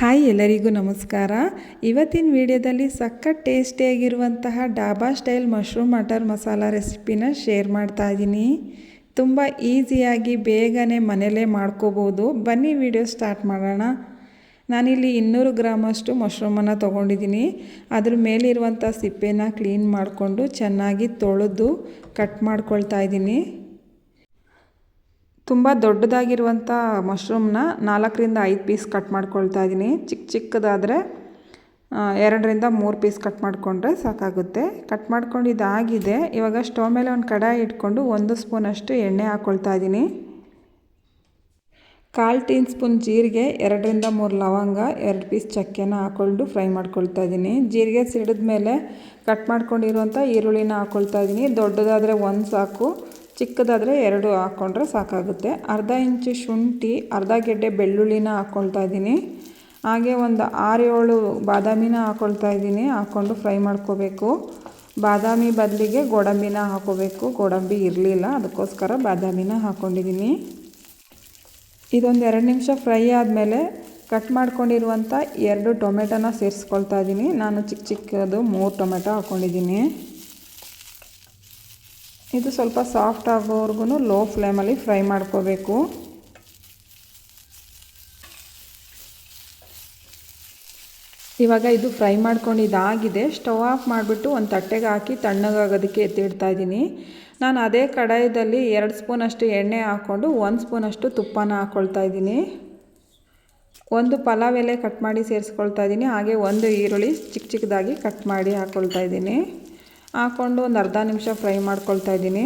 Hi ಎಲ್ಲರಿಗೂ ನಮಸ್ಕಾರ. ಇವತ್ತಿನ ವಿಡಿಯೋದಲ್ಲಿ ಸಖತ್ ಟೇಸ್ಟಿಯಾಗಿರುವಂತಹ ಡಾಬಾ ಸ್ಟೈಲ್ ಮಶ್ರೂಮ್ ಮಟರ್ ಮಸಾಲ ರೆಸಿಪಿನ ಶೇರ್ ಮಾಡ್ತಾ ಇದ್ದೀನಿ ತುಂಬ ಈಸಿಯಾಗಿ ಬೇಗನೆ ಮನೆಯಲ್ಲೇ ಮಾಡ್ಕೋಬೋದು. ಬನ್ನಿ ವಿಡಿಯೋ ಸ್ಟಾರ್ಟ್ ಮಾಡೋಣ. ನಾನಿಲ್ಲಿ ಇನ್ನೂರು ಗ್ರಾಮಷ್ಟು ಮಶ್ರೂಮನ್ನು ತೊಗೊಂಡಿದ್ದೀನಿ ಅದ್ರ ಮೇಲಿರುವಂಥ ಸಿಪ್ಪೆನ ಕ್ಲೀನ್ ಮಾಡಿಕೊಂಡು ಚೆನ್ನಾಗಿ ತೊಳೆದು ಕಟ್ ಮಾಡ್ಕೊಳ್ತಾ ಇದ್ದೀನಿ ತುಂಬ ದೊಡ್ಡದಾಗಿರುವಂಥ ಮಶ್ರೂಮ್ನ ನಾಲ್ಕರಿಂದ ಐದು ಪೀಸ್ ಕಟ್ ಮಾಡ್ಕೊಳ್ತಾ ಇದ್ದೀನಿ. ಚಿಕ್ಕ ಚಿಕ್ಕದಾದರೆ ಎರಡರಿಂದ ಮೂರು ಪೀಸ್ ಕಟ್ ಮಾಡಿಕೊಂಡ್ರೆ ಸಾಕಾಗುತ್ತೆ. ಕಟ್ ಮಾಡ್ಕೊಂಡು ಇದಾಗಿದೆ ಇವಾಗ ಸ್ಟವ್ ಮೇಲೆ ಒಂದು ಕಡಾಯಿ ಇಟ್ಕೊಂಡು ಒಂದು ಸ್ಪೂನಷ್ಟು ಎಣ್ಣೆ ಹಾಕ್ಕೊಳ್ತಾ ಇದ್ದೀನಿ. ಕಾಲು ಟೀನ್ ಸ್ಪೂನ್ ಜೀರಿಗೆ, ಎರಡರಿಂದ ಮೂರು ಲವಂಗ, ಎರಡು ಪೀಸ್ ಚಕ್ಕೆನ ಹಾಕ್ಕೊಂಡು ಫ್ರೈ ಮಾಡ್ಕೊಳ್ತಾ ಇದ್ದೀನಿ. ಜೀರಿಗೆ ಸಿಡಿದ ಮೇಲೆ ಕಟ್ ಮಾಡ್ಕೊಂಡಿರುವಂಥ ಈರುಳ್ಳಿನ ಹಾಕ್ಕೊಳ್ತಾ ಇದ್ದೀನಿ. ದೊಡ್ಡದಾದರೆ ಒಂದು ಸಾಕು. ಚಿಕ್ಕದಾದರೆ ಎರಡು ಹಾಕ್ಕೊಂಡ್ರೆ ಸಾಕಾಗುತ್ತೆ. ಅರ್ಧ ಇಂಚು ಶುಂಠಿ, ಅರ್ಧ ಗೆಡ್ಡೆ ಬೆಳ್ಳುಳ್ಳಿನ ಹಾಕ್ಕೊಳ್ತಾ ಇದ್ದೀನಿ. ಹಾಗೆ ಒಂದು ಆರು ಏಳು ಬಾದಾಮಿನ ಹಾಕ್ಕೊಳ್ತಾ ಇದ್ದೀನಿ. ಹಾಕ್ಕೊಂಡು ಫ್ರೈ ಮಾಡ್ಕೋಬೇಕು. ಬಾದಾಮಿ ಬದಲಿಗೆ ಗೋಡಂಬಿನ ಹಾಕೋಬೇಕು. ಗೋಡಂಬಿ ಇರಲಿಲ್ಲ, ಅದಕ್ಕೋಸ್ಕರ ಬಾದಾಮಿನ ಹಾಕ್ಕೊಂಡಿದ್ದೀನಿ ಇದೊಂದು ಎರಡು ನಿಮಿಷ ಫ್ರೈ ಆದಮೇಲೆ ಕಟ್ ಮಾಡ್ಕೊಂಡಿರುವಂಥ ಎರಡು ಟೊಮೆಟೊನ ಸೇರಿಸ್ಕೊಳ್ತಾ ಇದ್ದೀನಿ. ನಾನು ಚಿಕ್ಕ ಚಿಕ್ಕದು ಮೂರು ಟೊಮೆಟೊ ಹಾಕ್ಕೊಂಡಿದ್ದೀನಿ ಇದು ಸ್ವಲ್ಪ ಸಾಫ್ಟ್ ಆಗೋವರೆಗೂ ಲೋ ಫ್ಲೇಮಲ್ಲಿ ಫ್ರೈ ಮಾಡ್ಕೋಬೇಕು. ಇವಾಗ ಇದು ಫ್ರೈ ಮಾಡ್ಕೊಂಡು ಇದಾಗಿದೆ ಸ್ಟವ್ ಆಫ್ ಮಾಡಿಬಿಟ್ಟು ಒಂದು ತಟ್ಟೆಗೆ ಹಾಕಿ ತಣ್ಣಗಾಗೋದಕ್ಕೆ ಎತ್ತಿಡ್ತಾ ಇದ್ದೀನಿ. ನಾನು ಅದೇ ಕಡಾಯದಲ್ಲಿ ಎರಡು ಸ್ಪೂನಷ್ಟು ಎಣ್ಣೆ ಹಾಕ್ಕೊಂಡು ಒಂದು ಸ್ಪೂನಷ್ಟು ತುಪ್ಪನ ಹಾಕ್ಕೊಳ್ತಾ ಇದ್ದೀನಿ. ಒಂದು ಪಲಾವ್ ಎಲೆ ಕಟ್ ಮಾಡಿ ಸೇರಿಸ್ಕೊಳ್ತಾ ಇದ್ದೀನಿ. ಹಾಗೆ ಒಂದು ಈರುಳ್ಳಿ ಚಿಕ್ಕ ಚಿಕ್ಕದಾಗಿ ಕಟ್ ಮಾಡಿ ಹಾಕ್ಕೊಳ್ತಾ ಇದ್ದೀನಿ. ಹಾಕ್ಕೊಂಡು ಒಂದು ಅರ್ಧ ನಿಮಿಷ ಫ್ರೈ ಮಾಡ್ಕೊಳ್ತಾ ಇದ್ದೀನಿ.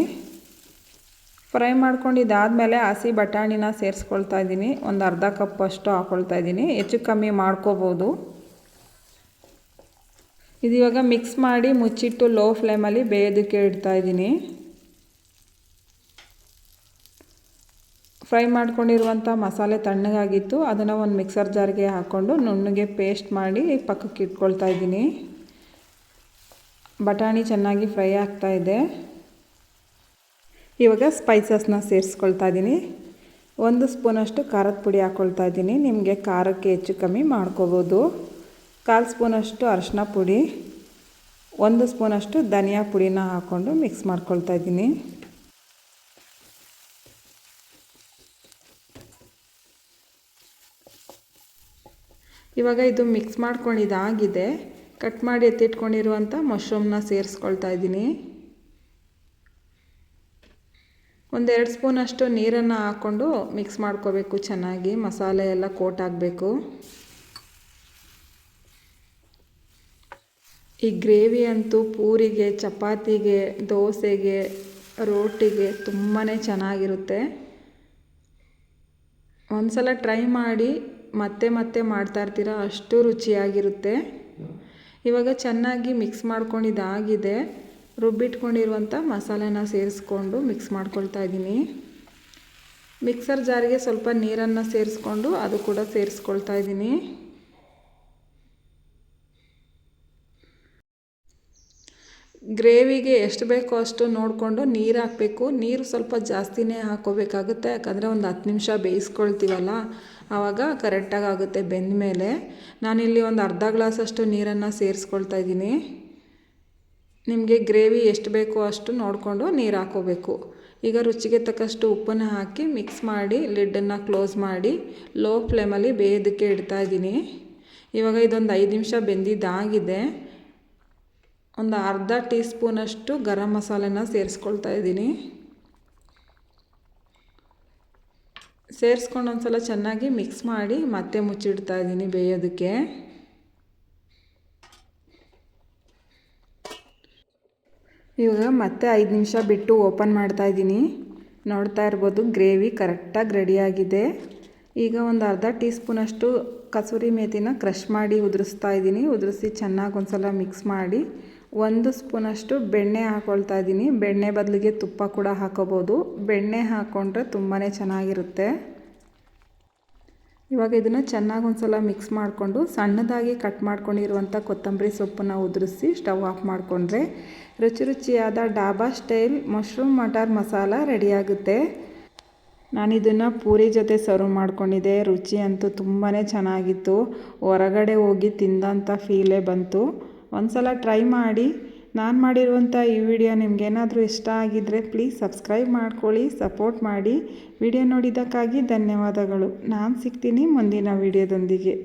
ಫ್ರೈ ಮಾಡ್ಕೊಂಡು ಇದಾದಮೇಲೆ ಹಸಿ ಬಟಾಣಿನ ಸೇರಿಸ್ಕೊಳ್ತಾ ಇದ್ದೀನಿ. ಒಂದು ಅರ್ಧ ಕಪ್ ಅಷ್ಟು ಹಾಕ್ಕೊಳ್ತಾ ಇದ್ದೀನಿ. ಹೆಚ್ಚು ಕಮ್ಮಿ ಮಾಡ್ಕೋಬೋದು. ಇದು ಇವಾಗ ಮಿಕ್ಸ್ ಮಾಡಿ ಮುಚ್ಚಿಟ್ಟು ಲೋ ಫ್ಲೇಮಲ್ಲಿ ಬೇಯೋದಕ್ಕೆ ಇಡ್ತಾ ಇದ್ದೀನಿ. ಫ್ರೈ ಮಾಡ್ಕೊಂಡಿರುವಂಥ ಮಸಾಲೆ ತಣ್ಣಗಾಗಿತ್ತು. ಅದನ್ನು ಒಂದು ಮಿಕ್ಸರ್ ಜಾರ್ಗೆ ಹಾಕ್ಕೊಂಡು ನುಣ್ಣಗೆ ಪೇಸ್ಟ್ ಮಾಡಿ ಪಕ್ಕಕ್ಕೆ ಇಟ್ಕೊಳ್ತಾ ಇದ್ದೀನಿ. ಬಟಾಣಿ ಚೆನ್ನಾಗಿ ಫ್ರೈ ಆಗ್ತಾ ಇದೆ. ಇವಾಗ ಸ್ಪೈಸಸ್ನ ಸೇರಿಸ್ಕೊಳ್ತಾ ಇದ್ದೀನಿ ಒಂದು ಸ್ಪೂನಷ್ಟು ಖಾರದ ಪುಡಿ ಹಾಕ್ಕೊಳ್ತಾ ಇದ್ದೀನಿ ನಿಮಗೆ ಖಾರಕ್ಕೆ ಹೆಚ್ಚು ಕಮ್ಮಿ ಮಾಡ್ಕೋಬೋದು. ಕಾಲು ಸ್ಪೂನಷ್ಟು ಅರಶಿನ ಪುಡಿ. ಒಂದು ಸ್ಪೂನಷ್ಟು ಧನಿಯಾ ಪುಡಿನ ಹಾಕ್ಕೊಂಡು ಮಿಕ್ಸ್ ಮಾಡ್ಕೊಳ್ತಾ ಇದ್ದೀನಿ ಇವಾಗ ಇದು ಮಿಕ್ಸ್ ಮಾಡ್ಕೊಂಡಿದ್ದಾಗಿದೆ ಕಟ್ ಮಾಡಿ ಎತ್ತಿಟ್ಕೊಂಡಿರುವಂಥ ಮಶ್ರೂಮ್ನ ಸೇರಿಸ್ಕೊಳ್ತಾ ಇದ್ದೀನಿ. ಒಂದೆರಡು ಸ್ಪೂನಷ್ಟು ನೀರನ್ನು ಹಾಕ್ಕೊಂಡು ಮಿಕ್ಸ್ ಮಾಡ್ಕೋಬೇಕು ಚೆನ್ನಾಗಿ, ಮಸಾಲೆ ಎಲ್ಲ ಕೋಟ್ ಆಗಬೇಕು. ಈ ಗ್ರೇವಿ ಅಂತೂ ಪೂರಿಗೆ, ಚಪಾತಿಗೆ, ದೋಸೆಗೆ, ರೋಟಿಗೆ ತುಂಬಾ ಚೆನ್ನಾಗಿರುತ್ತೆ. ಒಂದು ಸಲ ಟ್ರೈ ಮಾಡಿ ಮತ್ತೆ ಮತ್ತೆ ಮಾಡ್ತಾ ಇರ್ತೀರ ಅಷ್ಟು ರುಚಿಯಾಗಿರುತ್ತೆ. ಇವಾಗ ಚೆನ್ನಾಗಿ ಮಿಕ್ಸ್ ಮಾಡ್ಕೊಂಡಿದ್ದಾಗಿದೆ ರುಬ್ಬಿಟ್ಕೊಂಡಿರುವಂಥ ಮಸಾಲೆನ ಸೇರಿಸ್ಕೊಂಡು ಮಿಕ್ಸ್ ಮಾಡ್ಕೊಳ್ತಾ ಇದ್ದೀನಿ. ಮಿಕ್ಸರ್ ಜಾರಿಗೆ ಸ್ವಲ್ಪ ನೀರನ್ನು ಸೇರಿಸ್ಕೊಂಡು ಅದು ಕೂಡ ಸೇರಿಸ್ಕೊಳ್ತಾ ಇದ್ದೀನಿ. ಗ್ರೇವಿಗೆ ಎಷ್ಟು ಬೇಕೋ ಅಷ್ಟು ನೋಡಿಕೊಂಡು ನೀರು ಹಾಕಬೇಕು. ನೀರು ಸ್ವಲ್ಪ ಜಾಸ್ತಿನೇ ಹಾಕೋಬೇಕಾಗುತ್ತೆ. ಯಾಕಂದರೆ ಒಂದು ಹತ್ತು ನಿಮಿಷ ಬೇಯಿಸ್ಕೊಳ್ತೀವಲ್ಲ. ಆವಾಗ ಕರೆಕ್ಟಾಗಿ ಆಗುತ್ತೆ ಬೆಂದ ಮೇಲೆ. ನಾನಿಲ್ಲಿ ಒಂದು ಅರ್ಧ ಗ್ಲಾಸಷ್ಟು ನೀರನ್ನು ಸೇರಿಸ್ಕೊಳ್ತಾ ಇದ್ದೀನಿ. ನಿಮಗೆ ಗ್ರೇವಿ ಎಷ್ಟು ಬೇಕೋ ಅಷ್ಟು ನೋಡಿಕೊಂಡು ನೀರು ಹಾಕೋಬೇಕು. ಈಗ ರುಚಿಗೆ ತಕ್ಕಷ್ಟು ಉಪ್ಪನ್ನು ಹಾಕಿ ಮಿಕ್ಸ್ ಮಾಡಿ ಲಿಡ್ಡನ್ನು ಕ್ಲೋಸ್ ಮಾಡಿ ಲೋ ಫ್ಲೇಮಲ್ಲಿ ಬೇಯೋದಕ್ಕೆ ಇಡ್ತಾ ಇದ್ದೀನಿ. ಇವಾಗ ಇದೊಂದು ಐದು ನಿಮಿಷ ಬೆಂದಿದ್ದಾಗಿದೆ. ಒಂದು ಅರ್ಧ ಟೀ ಸ್ಪೂನಷ್ಟು ಗರಂ ಮಸಾಲೆನ ಸೇರಿಸ್ಕೊಳ್ತಾ ಇದ್ದೀನಿ. ಸೇರಿಸ್ಕೊಂಡು ಒಂದು ಸಲ ಚೆನ್ನಾಗಿ ಮಿಕ್ಸ್ ಮಾಡಿ ಮತ್ತೆ ಮುಚ್ಚಿಡ್ತಾ ಇದ್ದೀನಿ ಬೇಯೋದಕ್ಕೆ. ಇವಾಗ ಮತ್ತೆ ಐದು ನಿಮಿಷ ಬಿಟ್ಟು ಓಪನ್ ಮಾಡ್ತಾ ಇದ್ದೀನಿ. ನೋಡ್ತಾ ಇರ್ಬೋದು ಗ್ರೇವಿ ಕರೆಕ್ಟಾಗಿ ರೆಡಿಯಾಗಿದೆ ಈಗ ಒಂದು ಅರ್ಧ ಟೀ ಸ್ಪೂನಷ್ಟು ಕಸೂರಿ ಮೇಥಿನ ಕ್ರಷ್ ಮಾಡಿ ಉದುರಿಸ್ತಾ ಇದ್ದೀನಿ. ಉದುರಿಸಿ ಚೆನ್ನಾಗಿ ಒಂದು ಸಲ ಮಿಕ್ಸ್ ಮಾಡಿ. ಒಂದು ಸ್ಪೂನಷ್ಟು ಬೆಣ್ಣೆ ಹಾಕ್ಕೊಳ್ತಾ ಇದ್ದೀನಿ. ಬೆಣ್ಣೆ ಬದಲಿಗೆ ತುಪ್ಪ ಕೂಡ ಹಾಕೋಬೋದು. ಬೆಣ್ಣೆ ಹಾಕ್ಕೊಂಡ್ರೆ ತುಂಬಾ ಚೆನ್ನಾಗಿರುತ್ತೆ. ಇವಾಗ ಇದನ್ನು ಚೆನ್ನಾಗಿ ಒಂದು ಸಲ ಮಿಕ್ಸ್ ಮಾಡಿಕೊಂಡು ಸಣ್ಣದಾಗಿ ಕಟ್ ಮಾಡ್ಕೊಂಡಿರುವಂಥ ಕೊತ್ತಂಬರಿ ಸೊಪ್ಪನ್ನು ಉದುರಿಸಿ ಸ್ಟವ್ ಆಫ್ ಮಾಡಿಕೊಂಡ್ರೆ ರುಚಿ ರುಚಿಯಾದ ಡಾಬಾ ಸ್ಟೈಲ್ ಮಶ್ರೂಮ್ ಮಟರ್ ಮಸಾಲ ರೆಡಿಯಾಗುತ್ತೆ ನಾನಿದನ್ನು ಪೂರಿ ಜೊತೆ ಸರ್ವ್ ಮಾಡಿಕೊಂಡಿದ್ದೆ. ರುಚಿ ಅಂತೂ ತುಂಬಾ ಚೆನ್ನಾಗಿತ್ತು. ಹೊರಗಡೆ ಹೋಗಿ ತಿಂದಂಥ ಫೀಲೇ ಬಂತು. ಒಂದ್ಸಲ ಟ್ರೈ ಮಾಡಿ. ನಾನು ಮಾಡಿರುವಂಥ ಈ ವಿಡಿಯೋ ನಿಮಗೇನಾದರೂ ಇಷ್ಟ ಆಗಿದ್ದರೆ ಪ್ಲೀಸ್ ಸಬ್ಸ್ಕ್ರೈಬ್ ಮಾಡ್ಕೊಳ್ಳಿ ಸಪೋರ್ಟ್ ಮಾಡಿ. ವಿಡಿಯೋ ನೋಡಿದ್ದಕ್ಕಾಗಿ ಧನ್ಯವಾದಗಳು. ನಾನು ಸಿಗ್ತೀನಿ ಮುಂದಿನ ವಿಡಿಯೋದೊಂದಿಗೆ